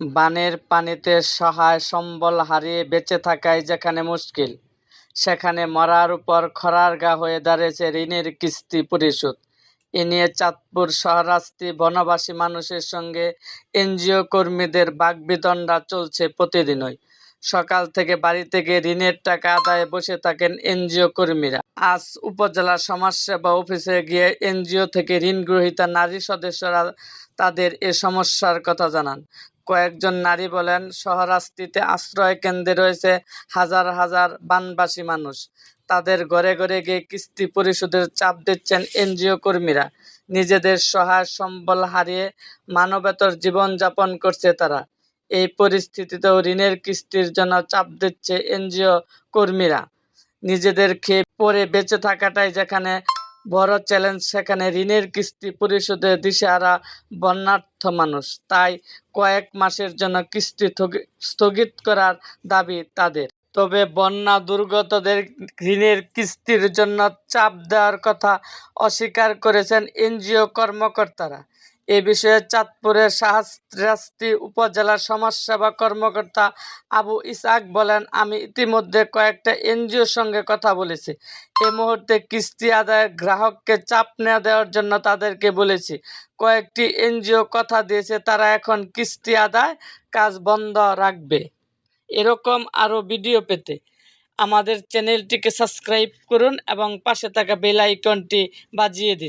বানের পানিতে সহায় সম্বল হারিয়ে বেঁচে থাকাই যেখানে মুশকিল, সেখানে মরার উপর খরার গা হয়ে দাঁড়িয়েছে ঋণের কিস্তি পরিশোধ। এ নিয়ে চাঁদপুর শহরাস্তি বনবাসী মানুষের সঙ্গে এনজিও কর্মীদের বাগবিতণ্ডা চলছে প্রতিদিনই। সকাল থেকে বাড়ি থেকে ঋণের টাকা আদায়ে বসে থাকেন এনজিও কর্মীরা। আজ উপজেলা সমাজসেবা অফিসে গিয়ে এনজিও থেকে ঋণ গ্রহীতা নারী সদস্যরা তাদের এ সমস্যার কথা জানান। কয়েকজন নারী বলেন শহরাস্তিতে আশ্রয় কেন্দ্রে রয়েছে হাজার হাজার বানবাসী মানুষ। তাদের ঘরে ঘরে গিয়ে কিস্তি পরিশোধের চাপ দিচ্ছেন এনজিও কর্মীরা। নিজেদের সহায় সম্বল হারিয়ে মানবেতর জীবনযাপন করছে তারা। এই পরিস্থিতিতেও ঋণের কিস্তির জন্য চাপ দিচ্ছে এনজিও কর্মীরা। নিজেদের খেয়ে পরে বেঁচে থাকাটাই যেখানে বড় চ্যালেঞ্জ সেখানে ঋণের কিস্তি পরিশোধে দিশেহারা বন্যার্থ মানুষ। তাই কয়েক মাসের জন্য কিস্তি স্থগিত করার দাবি তাদের। তবে বন্যা দুর্গতদের ঋণের কিস্তির জন্য চাপ দেওয়ার কথা অস্বীকার করেছেন এনজিও কর্মকর্তারা। এ বিষয়ে চাঁদপুরের শাহরাস্তি উপজেলার সমাজসেবা কর্মকর্তা আবু ইসাক বলেন, আমি ইতিমধ্যে কয়েকটা এনজিওর সঙ্গে কথা বলেছি। এ মুহূর্তে কিস্তি আদায়ের গ্রাহককে চাপ না দেওয়ার জন্য তাদেরকে বলেছি। কয়েকটি এনজিও কথা দিয়েছে, তারা এখন কিস্তি আদায় কাজ বন্ধ রাখবে। এরকম আরও ভিডিও পেতে। আমাদের চ্যানেলটিকে সাবস্ক্রাইব করুন এবং পাশে থাকা বেল আইকনটি বাজিয়ে দিন।